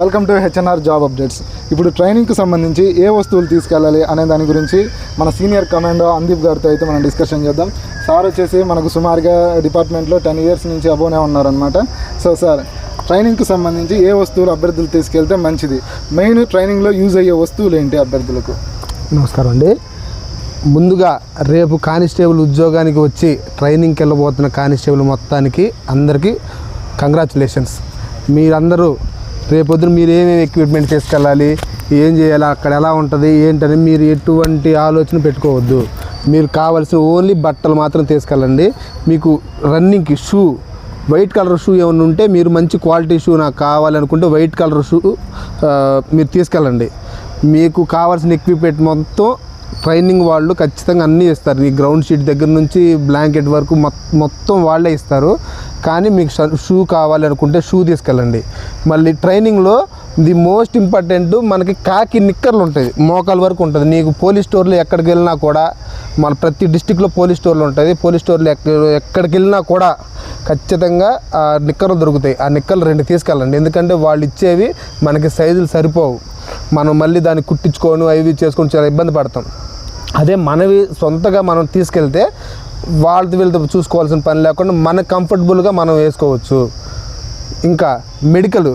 Welcome to HNR job updates ఇప్పుడు ట్రైనింగ్కి సంబంధించి ఏ వస్తువులు తీసుకెళ్ళాలి అనే దాని గురించి మన సీనియర్ కమాండో అందీప్ గారితో అయితే మనం డిస్కషన్ చేద్దాం. సార్ వచ్చేసి మనకు సుమారుగా డిపార్ట్మెంట్లో టెన్ ఇయర్స్ నుంచి అబోనే ఉన్నారనమాట సో సార్ ట్రైనింగ్కి సంబంధించి ఏ వస్తువులు అభ్యర్థులు తీసుకెళ్తే మంచిది? మెయిన్ ట్రైనింగ్లో యూజ్ అయ్యే వస్తువులు ఏంటి అభ్యర్థులకు? నమస్కారం అండి. ముందుగా రేపు కానిస్టేబుల్ ఉద్యోగానికి వచ్చి ట్రైనింగ్కి వెళ్ళబోతున్న కానిస్టేబుల్ మొత్తానికి అందరికీ కంగ్రాచులేషన్స్. మీరందరూ రేపొద్దున మీరు ఏమేమి ఎక్విప్మెంట్ తీసుకెళ్ళాలి ఏం చేయాలి అక్కడ ఎలా ఉంటుంది ఏంటని మీరు ఎటువంటి ఆలోచన పెట్టుకోవద్దు. మీరు కావలసిన ఓన్లీ బట్టలు మాత్రం తీసుకెళ్ళండి. మీకు రన్నింగ్కి షూ వైట్ కలర్ షూ ఏమైనా ఉంటే మీరు మంచి క్వాలిటీ షూ నాకు కావాలనుకుంటే వైట్ కలర్ షూ మీరు తీసుకెళ్ళండి. మీకు కావాల్సిన ఎక్విప్మెంట్ మొత్తం ట్రైనింగ్ వాళ్ళు ఖచ్చితంగా అన్నీ ఇస్తారు. ఈ గ్రౌండ్ షీట్ దగ్గర నుంచి బ్లాంకెట్ వరకు మొత్తం వాళ్ళే ఇస్తారు. కానీ మీకు షూ కావాలనుకుంటే షూ తీసుకెళ్ళండి. మళ్ళీ ట్రైనింగ్లో ది మోస్ట్ ఇంపార్టెంట్ మనకి కాకి నిక్కర్లు ఉంటాయి. మోకాల వరకు ఉంటుంది. నీకు పోలీస్ స్టోర్లు ఎక్కడికి వెళ్ళినా కూడా మన ప్రతి డిస్టిక్లో పోలీస్ స్టోర్లు ఉంటుంది పోలీస్ స్టోర్లు ఎక్కడికి వెళ్ళినా కూడా ఖచ్చితంగా ఆ నిక్కర్లు దొరుకుతాయి. ఆ నిక్కర్లు రెండు తీసుకెళ్ళండి. ఎందుకంటే వాళ్ళు ఇచ్చేవి మనకి సైజులు సరిపోవు. మనం మళ్ళీ దాన్ని కుట్టించుకొని అవి చేసుకొని చాలా ఇబ్బంది పడతాం. అదే మనవి సొంతగా మనం తీసుకెళ్తే వాళ్ళతో వీళ్ళతో చూసుకోవాల్సిన పని లేకుండా మన కంఫర్టబుల్గా మనం వేసుకోవచ్చు. ఇంకా మెడికల్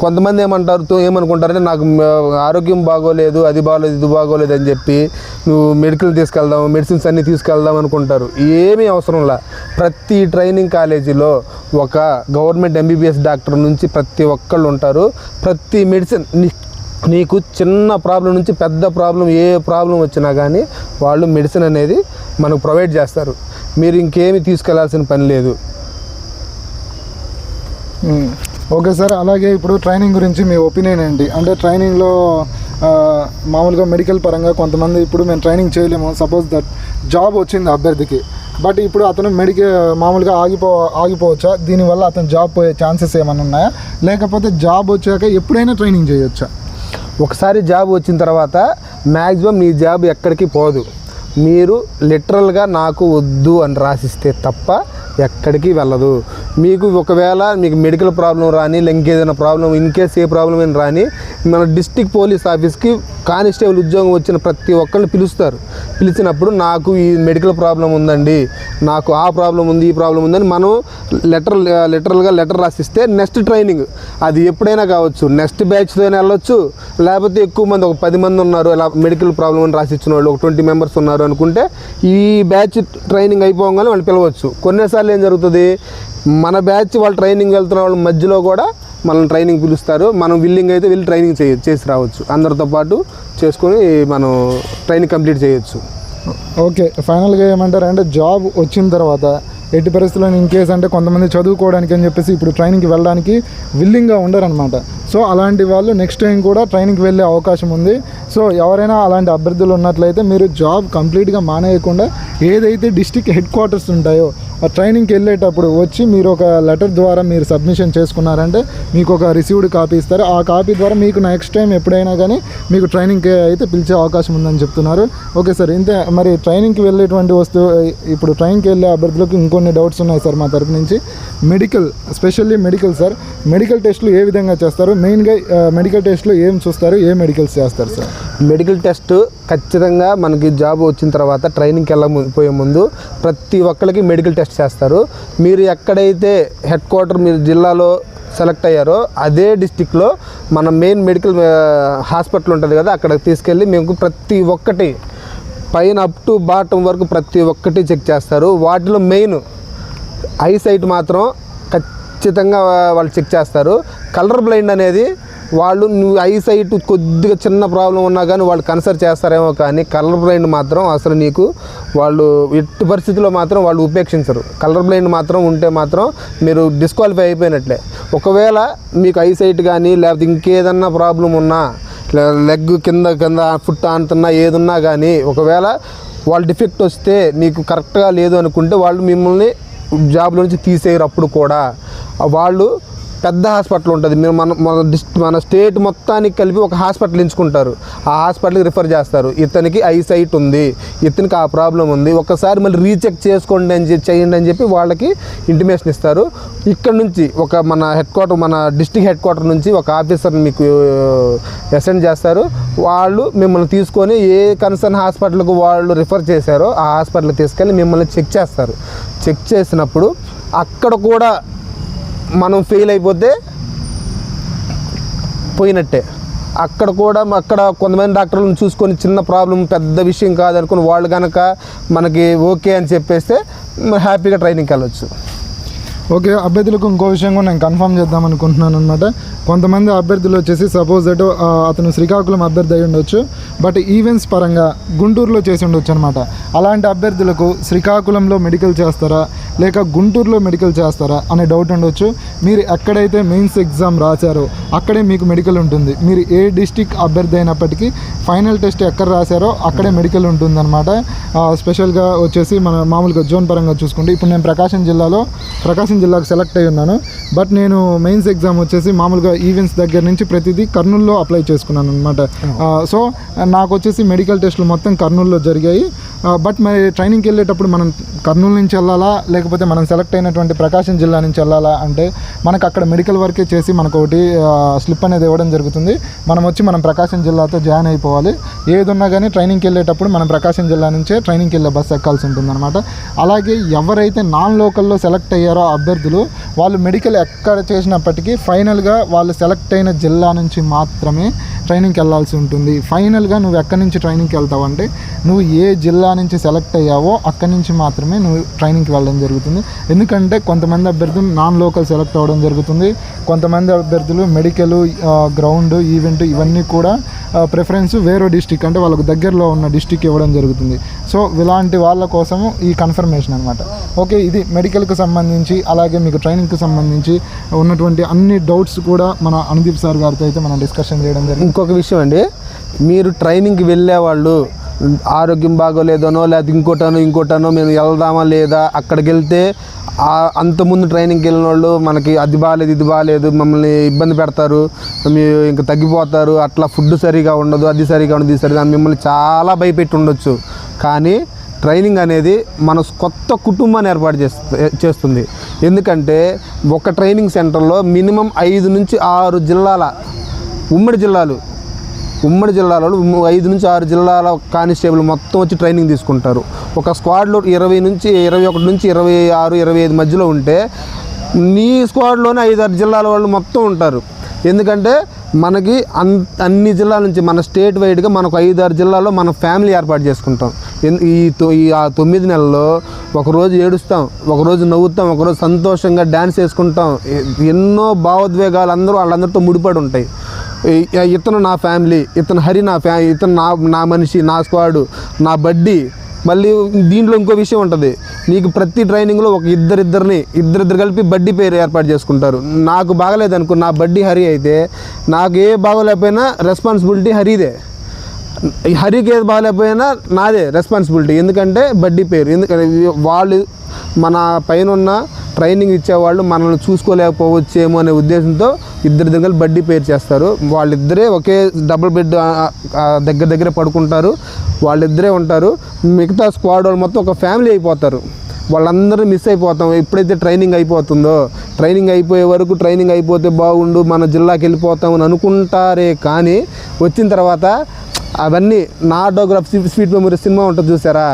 కొంతమంది ఏమంటారు తో- ఏమనుకుంటారంటే నాకు ఆరోగ్యం బాగోలేదు అది బాగోలేదు ఇది బాగోలేదు అని చెప్పి నువ్వు మెడికల్ తీసుకెళ్దాం మెడిసిన్స్ అన్నీ తీసుకెళ్దాం అనుకుంటారు. ఏమీ అవసరం లా. ప్రతి ట్రైనింగ్ కాలేజీలో ఒక గవర్నమెంట్ ఎంబీబీఎస్ డాక్టర్ నుంచి ప్రతి ఒక్కళ్ళు ఉంటారు. ప్రతి మెడిసిన్ నీకు చిన్న ప్రాబ్లం నుంచి పెద్ద ప్రాబ్లం ఏ ప్రాబ్లం వచ్చినా కానీ వాళ్ళు మెడిసిన్ అనేది మనకు ప్రొవైడ్ చేస్తారు. మీరు ఇంకేమి తీసుకెళ్ళాల్సిన పని లేదు. ఓకే సార్ అలాగే ఇప్పుడు ట్రైనింగ్ గురించి మీ ఒపీనియన్ ఏంటి? అంటే ట్రైనింగ్లో మామూలుగా మెడికల్ పరంగా కొంతమంది ఇప్పుడు మేము ట్రైనింగ్ చేయలేము. సపోజ్ దట్ జాబ్ వచ్చింది అభ్యర్థికి. బట్ ఇప్పుడు అతను మెడికల్ మామూలుగా ఆగిపో ఆగిపోవచ్చా? దీనివల్ల అతను జాబ్ పోయే ఛాన్సెస్ ఏమైనా ఉన్నాయా? లేకపోతే జాబ్ వచ్చాక ఎప్పుడైనా ట్రైనింగ్ చేయొచ్చా? ఒకసారి జాబ్ వచ్చిన తర్వాత మ్యాక్సిమం మీ జాబ్ ఎక్కడికి పోదు. మీరు లిటరల్గా నాకు వద్దు అని రాసిస్తే తప్ప ఎక్కడికి వెళ్ళదు. మీకు ఒకవేళ మీకు మెడికల్ ప్రాబ్లం రాని లేదా ఇంకేదైనా problem in case a problem అయినా రాని మన డిస్టిక్ పోలీస్ ఆఫీస్కి కానిస్టేబుల్ ఉద్యోగం వచ్చిన ప్రతి ఒక్కరిని పిలుస్తారు. పిలిచినప్పుడు నాకు ఈ మెడికల్ ప్రాబ్లం ఉందండి నాకు ఆ ప్రాబ్లం ఉంది ఈ ప్రాబ్లం ఉందని మనం లెటర్ లెటరల్గా లెటర్ రాసిస్తే నెక్స్ట్ ట్రైనింగ్ అది ఎప్పుడైనా కావచ్చు. నెక్స్ట్ బ్యాచ్తో వెళ్ళొచ్చు. లేకపోతే ఎక్కువ మంది ఒక పది మంది ఉన్నారు ఇలా మెడికల్ ప్రాబ్లం అని రాసి ఇచ్చిన వాళ్ళు ఒక ట్వంటీ మెంబర్స్ ఉన్నారు అనుకుంటే ఈ బ్యాచ్ ట్రైనింగ్ అయిపోగానే వాళ్ళు పిలవచ్చు. కొన్నిసార్లు ఏం జరుగుతుంది? మన బ్యాచ్ వాళ్ళు ట్రైనింగ్ వెళ్తున్న వాళ్ళ మధ్యలో కూడా మనం ట్రైనింగ్ పిలుస్తారు. మనం విల్లింగ్ అయితే వెళ్ళి ట్రైనింగ్ చేయ చేసి రావచ్చు. అందరితో పాటు చేసుకొని మనం ట్రైనింగ్ కంప్లీట్ చేయొచ్చు. ఓకే ఫైనల్గా ఏమంటారు అంటే జాబ్ వచ్చిన తర్వాత ఎట్టి పరిస్థితుల్లో ఇన్ కేస్ అంటే కొంతమంది చదువుకోవడానికి అని చెప్పేసి ఇప్పుడు ట్రైనింగ్కి వెళ్ళడానికి విల్లింగ్గా ఉండరనమాట సో అలాంటి వాళ్ళు నెక్స్ట్ టైం కూడా ట్రైనింగ్కి వెళ్ళే అవకాశం ఉంది. సో ఎవరైనా అలాంటి అభ్యర్థులు ఉన్నట్లయితే మీరు జాబ్ కంప్లీట్గా మానేయకుండా ఏదైతే డిస్టిక్ హెడ్ క్వార్టర్స్ ఉంటాయో ఆ ట్రైనింగ్కి వెళ్ళేటప్పుడు వచ్చి మీరు ఒక లెటర్ ద్వారా మీరు సబ్మిషన్ చేసుకున్నారంటే మీకు ఒక రిసీవ్డ్ కాపీ ఇస్తారు. ఆ కాపీ ద్వారా మీకు నెక్స్ట్ టైం ఎప్పుడైనా కానీ మీకు ట్రైనింగ్కి అయితే పిలిచే అవకాశం ఉందని చెప్తున్నారు. ఓకే సార్ ఇంతే మరి ట్రైనింగ్కి వెళ్ళేటువంటి వస్తువు ఇప్పుడు ట్రైనింగ్కి వెళ్ళే అభ్యర్థులకు ఇంకొన్ని డౌట్స్ ఉన్నాయి సార్ మా తరపు నుంచి. Medical specially medical sir. Medical టెస్ట్లు ఏ విధంగా చేస్తారు? మెయిన్గా మెడికల్ టెస్ట్లో ఏం చూస్తారు? ఏ మెడికల్స్ చేస్తారు సార్? మెడికల్ టెస్ట్ ఖచ్చితంగా మనకి జాబ్ వచ్చిన తర్వాత ట్రైనింగ్కి వెళ్ళ పోయే ముందు ప్రతి ఒక్కరికి మెడికల్ టెస్ట్ చేస్తారు. మీరు ఎక్కడైతే హెడ్ క్వార్టర్ మీరు జిల్లాలో సెలెక్ట్ అయ్యారో అదే డిస్టిక్లో మన మెయిన్ మెడికల్ హాస్పిటల్ ఉంటుంది కదా అక్కడికి తీసుకెళ్ళి మేము ప్రతి ఒక్కటి పైన అప్ టు బాటం వరకు ప్రతి ఒక్కటి చెక్ చేస్తారు. వాటిలో మెయిన్ ఐ సైట్ మాత్రం ఖచ్చితంగా వాళ్ళు చెక్ చేస్తారు. కలర్ బ్లైండ్ అనేది వాళ్ళు నువ్వు ఐ సైట్ కొద్దిగా చిన్న ప్రాబ్లం ఉన్నా కానీ వాళ్ళు కన్సర్ చేస్తారేమో కానీ కలర్ బ్లైండ్ మాత్రం అసలు నీకు వాళ్ళు ఎట్టి పరిస్థితిలో మాత్రం వాళ్ళు ఉపేక్షించరు. కలర్ బ్లైండ్ మాత్రం ఉంటే మాత్రం మీరు డిస్క్వాలిఫై అయిపోయినట్లే. ఒకవేళ మీకు ఐ సైట్ కానీ లేకపోతే ఇంకేదన్నా ప్రాబ్లం ఉన్నా లెగ్ కింద కింద ఫుట్ అంటున్నా ఏదున్నా కానీ ఒకవేళ వాళ్ళు డిఫెక్ట్ వస్తే నీకు కరెక్ట్గా లేదు అనుకుంటే వాళ్ళు మిమ్మల్ని జాబ్ నుంచి తీసేయరు అప్పుడు కూడా. వాళ్ళు పెద్ద హాస్పిటల్ ఉంటుంది. మీరు మన మన మన స్టేట్ మొత్తానికి కలిపి ఒక హాస్పిటల్ ఎంచుకుంటారు. ఆ హాస్పిటల్కి రిఫర్ చేస్తారు. ఇతనికి ఐసైట్ ఉంది. ఇతనికి ఆ ప్రాబ్లం ఉంది. ఒకసారి మళ్ళీ రీచెక్ చేసుకోండి అని చెప్పి చేయండి అని చెప్పి వాళ్ళకి ఇంటిమేషన్ ఇస్తారు. ఇక్కడ నుంచి ఒక మన హెడ్ క్వార్టర్ మన డిస్టిక్ హెడ్ క్వార్టర్ నుంచి ఒక ఆఫీసర్ని మీకు అసెండ్ చేస్తారు. వాళ్ళు మిమ్మల్ని తీసుకొని ఏ కన్సర్న్ హాస్పిటల్కు వాళ్ళు రిఫర్ చేశారో ఆ హాస్పిటల్కి తీసుకెళ్ళి మిమ్మల్ని చెక్ చేస్తారు. చెక్ చేసినప్పుడు అక్కడ కూడా మనం ఫెయిల్ అయిపోతే పోయినట్టే. అక్కడ కూడా అక్కడ కొంతమంది డాక్టర్లను చూసుకొని చిన్న ప్రాబ్లం పెద్ద విషయం కాదనుకుని వాళ్ళు కనుక మనకి ఓకే అని చెప్పేస్తే హ్యాపీగా ట్రైనింగ్కి వెళ్ళొచ్చు. ఓకే అభ్యర్థులకు ఇంకో విషయం కూడా నేను కన్ఫర్మ్ చేద్దాం అనుకుంటున్నాను అనమాట కొంతమంది అభ్యర్థులు వచ్చేసి సపోజ్ దట్ అతను శ్రీకాకుళం అభ్యర్థి అయి ఉండొచ్చు బట్ ఈవెంట్స్ పరంగా గుంటూరులో చేసి ఉండొచ్చు అనమాట అలాంటి అభ్యర్థులకు శ్రీకాకుళంలో మెడికల్ చేస్తారా లేక గుంటూరులో మెడికల్ చేస్తారా అనే డౌట్ ఉండొచ్చు. మీరు ఎక్కడైతే మెయిన్స్ ఎగ్జామ్ రాశారో అక్కడే మీకు మెడికల్ ఉంటుంది. మీరు ఏ డిస్టిక్ అభ్యర్థి అయినప్పటికీ ఫైనల్ టెస్ట్ ఎక్కడ రాశారో అక్కడే మెడికల్ ఉంటుందన్నమాట. ఆ, స్పెషల్గా వచ్చేసి మన మామూలుగా జోన్ పరంగా చూసుకుంటే ఇప్పుడు నేను ప్రకాశం జిల్లాలో ప్రకాశం జిల్లాకు సెలెక్ట్ అయి ఉన్నాను. బట్ నేను మెయిన్స్ ఎగ్జామ్ వచ్చేసి మామూలుగా ఈవెంట్స్ దగ్గర నుంచి ప్రతిదీ కర్నూలులో అప్లై చేసుకున్నాను అనమాట సో నాకు వచ్చేసి మెడికల్ టెస్టులు మొత్తం కర్నూలులో జరిగాయి. బట్ మరి ట్రైనింగ్కి వెళ్ళేటప్పుడు మనం కర్నూలు నుంచి వెళ్ళాలా? లేకపోతే మనం సెలెక్ట్ అయినటువంటి ప్రకాశం జిల్లా నుంచి వెళ్ళాలా? అంటే మనకు అక్కడ మెడికల్ వర్కే చేసి మనకు ఒకటి స్లిప్ అనేది ఇవ్వడం జరుగుతుంది. మనం వచ్చి మనం ప్రకాశం జిల్లాతో జాయిన్ అయిపోవాలి. ఏదున్నా కానీ ట్రైనింగ్కి వెళ్ళేటప్పుడు మనం ప్రకాశం జిల్లా నుంచే ట్రైనింగ్కి వెళ్ళే బస్సు ఎక్కాల్సి ఉంటుందన్నమాట. అలాగే ఎవరైతే నాన్ లోకల్లో సెలెక్ట్ అయ్యారో అభ్యర్థులు వాళ్ళు మెడికల్ ఎక్కడ చేసినప్పటికీ ఫైనల్గా వాళ్ళు సెలెక్ట్ అయిన జిల్లా నుంచి మాత్రమే ట్రైనింగ్కి వెళ్ళాల్సి ఉంటుంది. ఫైనల్గా నువ్వు ఎక్కడి నుంచి ట్రైనింగ్కి వెళ్తావు అంటే నువ్వు ఏ జిల్లా నుంచి సెలెక్ట్ అయ్యావో అక్కడి నుంచి మాత్రమే నువ్వు ట్రైనింగ్కి వెళ్ళడం జరుగుతుంది. ఎందుకంటే కొంతమంది అభ్యర్థులు నాన్ లోకల్ సెలెక్ట్ అవ్వడం జరుగుతుంది. కొంతమంది అభ్యర్థులు మెడికల్ గ్రౌండ్ ఈవెంట్ ఇవన్నీ కూడా ప్రిఫరెన్స్ వేరే డిస్టిక్ అంటే వాళ్ళకు దగ్గరలో ఉన్న డిస్టిక్ ఇవ్వడం జరుగుతుంది. సో ఇలాంటి వాళ్ళ కోసము ఈ కన్ఫర్మేషన్ అనమాట ఓకే ఇది మెడికల్కి సంబంధించి అలాగే మీకు ట్రైనింగ్కి సంబంధించి ఉన్నటువంటి అన్ని డౌట్స్ కూడా మన అనుదీప్ సార్ గారితో అయితే మనం డిస్కషన్ చేయడం జరిగింది. ఇంకొక విషయం అండి. మీరు ట్రైనింగ్కి వెళ్ళే వాళ్ళు ఆరోగ్యం బాగోలేదనో లేకపోతే ఇంకోటనో ఇంకోటనో మేము వెళ్దామా లేదా అక్కడికి వెళ్తే అంతకుముందు ట్రైనింగ్కి వెళ్ళిన వాళ్ళు మనకి అది బాగాలేదు ఇది బాగాలేదు మమ్మల్ని ఇబ్బంది పెడతారు మీరు ఇంకా తగ్గిపోతారు అట్లా ఫుడ్ సరిగా ఉండదు అది సరిగా ఉండదు ఇది సరిగా మిమ్మల్ని చాలా భయపెట్టి ఉండొచ్చు. కానీ ట్రైనింగ్ అనేది మన కొత్త కుటుంబాన్ని ఏర్పాటు చేస్తు చేస్తుంది. ఎందుకంటే ఒక ట్రైనింగ్ సెంటర్లో మినిమం ఐదు నుంచి ఆరు జిల్లాల ఉమ్మడి జిల్లాలు ఉమ్మడి జిల్లాలో ఐదు నుంచి ఆరు జిల్లాల కానిస్టేబుల్ మొత్తం వచ్చి ట్రైనింగ్ తీసుకుంటారు. ఒక స్క్వాడ్లో ఇరవై నుంచి ఇరవై ఒకటి నుంచి ఇరవై ఆరు ఇరవై ఐదు మధ్యలో ఉంటే నీ స్క్వాడ్లోనే ఐదు ఆరు జిల్లాల వాళ్ళు మొత్తం ఉంటారు. ఎందుకంటే మనకి అన్ అన్ని జిల్లాల నుంచి మన స్టేట్ వైడ్గా మనకు ఐదు ఆరు జిల్లాల్లో మన ఫ్యామిలీ ఏర్పాటు చేసుకుంటాం. ఈ ఈ ఆ తొమ్మిది నెలల్లో ఒకరోజు ఏడుస్తాం ఒకరోజు నవ్వుతాం ఒకరోజు సంతోషంగా డ్యాన్స్ వేసుకుంటాం. ఎన్నో భావోద్వేగాలు అందరూ వాళ్ళందరితో ముడిపడి ఉంటాయి. ఇతను నా ఫ్యామిలీ ఇతను హరి నా ఫ్యా ఇతను నా నా మనిషి నా స్క్వాడు నా బడ్డీ. మళ్ళీ దీంట్లో ఇంకో విషయం ఉంటుంది. నీకు ప్రతి ట్రైనింగ్లో ఒక ఇద్దరిద్దరిని ఇద్దరిద్దరు కలిపి బడ్డీ పేరు ఏర్పాటు చేసుకుంటారు. నాకు బాగలేదనుకో నా బడ్డీ హరి అయితే నాకు ఏ బాగోలేకపోయినా రెస్పాన్సిబిలిటీ హరిదే. ఈ హరికి ఏది బాగాలేకపోయినా నాదే రెస్పాన్సిబిలిటీ ఎందుకంటే బడ్డీ పేరు ఎందుకంటే వాళ్ళు మన పైన ఉన్న ట్రైనింగ్ ఇచ్చేవాళ్ళు మనల్ని చూసుకోలేకపోవచ్చేమో అనే ఉద్దేశంతో ఇద్దరి దగ్గర బడ్డీ పేరు చేస్తారు. వాళ్ళిద్దరే ఒకే డబుల్ బెడ్ దగ్గర దగ్గర పడుకుంటారు. వాళ్ళిద్దరే ఉంటారు. మిగతా స్క్వాడ్ వాళ్ళు మొత్తం ఒక ఫ్యామిలీ అయిపోతారు. వాళ్ళందరూ మిస్ అయిపోతాం. ఎప్పుడైతే ట్రైనింగ్ అయిపోతుందో ట్రైనింగ్ అయిపోయే వరకు ట్రైనింగ్ అయిపోతే బాగుండు మన జిల్లాకి వెళ్ళిపోతాం అని అనుకుంటారే కానీ వచ్చిన తర్వాత అవన్నీ నా ఆటోగ్రాఫ్ స్వీట్ మెమరీ సినిమా ఉంటుంది చూసారా?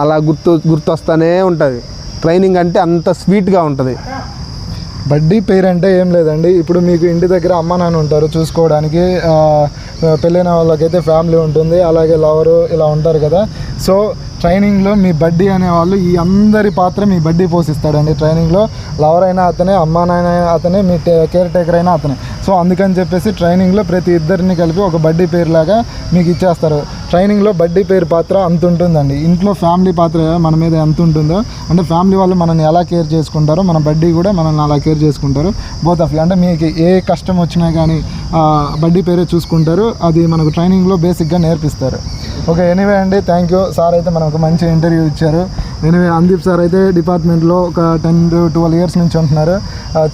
అలా గుర్తు గుర్తొస్తానే ఉంటుంది. ట్రైనింగ్ అంటే అంత స్వీట్గా ఉంటుంది. బడ్డీ పేరు అంటే ఏం లేదండి. ఇప్పుడు మీకు ఇంటి దగ్గర అమ్మ నాన్న ఉంటారు చూసుకోవడానికి పెళ్ళైన వాళ్ళకైతే ఫ్యామిలీ ఉంటుంది. అలాగే లవరు ఇలా ఉంటారు కదా. సో ట్రైనింగ్లో మీ బడ్డీ అనేవాళ్ళు ఈ అందరి పాత్ర మీ బడ్డీ పోషిస్తాడండి. ట్రైనింగ్లో లవర్ అయినా అతనే అమ్మా నాయన అతనే మీ కేర్ టేకర్ అయినా అతనే. సో అందుకని చెప్పేసి ట్రైనింగ్లో ప్రతి ఇద్దరిని కలిపి ఒక బడ్డీ పేరు లాగా మీకు ఇచ్చేస్తారు. ట్రైనింగ్లో బడ్డీ పేరు పాత్ర అంత ఉంటుందండి. ఇంట్లో ఫ్యామిలీ పాత్ర మన మీద ఎంత ఉంటుందో అంటే ఫ్యామిలీ వాళ్ళు మనల్ని ఎలా కేర్ చేసుకుంటారో మన బడ్డీ కూడా మనల్ని అలా కేర్ చేసుకుంటారు. బోత్ ఆఫ్ అంటే మీకు ఏ కష్టం వచ్చినా కానీ బడ్డీ పేరే చూసుకుంటారు. అది మనకు ట్రైనింగ్లో బేసిక్గా నేర్పిస్తారు. ఓకే ఎనీవే అండి థ్యాంక్ యూ సార్ అయితే మనకు మంచి ఇంటర్వ్యూ ఇచ్చారు. ఎనీవే అందీప్ సార్ అయితే డిపార్ట్మెంట్లో ఒక టెన్ టు ట్వెల్వ్ ఇయర్స్ నుంచి ఉంటున్నారు.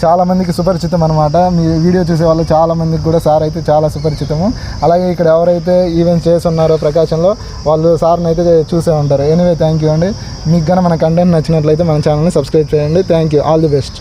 చాలామందికి సుపరిచితం అనమాట మీ వీడియో చూసే వాళ్ళు చాలామందికి కూడా సార్ అయితే చాలా సుపరిచితము. అలాగే ఇక్కడ ఎవరైతే ఈవెంట్స్ చేస్తున్నారో ప్రకాశంలో వాళ్ళు సార్ని అయితే చూసే ఉంటారు. ఎనీవే థ్యాంక్ యూ అండి. మీకు కనుక మన కంటెంట్ నచ్చినట్లయితే మన ఛానల్ని సబ్స్క్రైబ్ చేయండి. Thank you all the best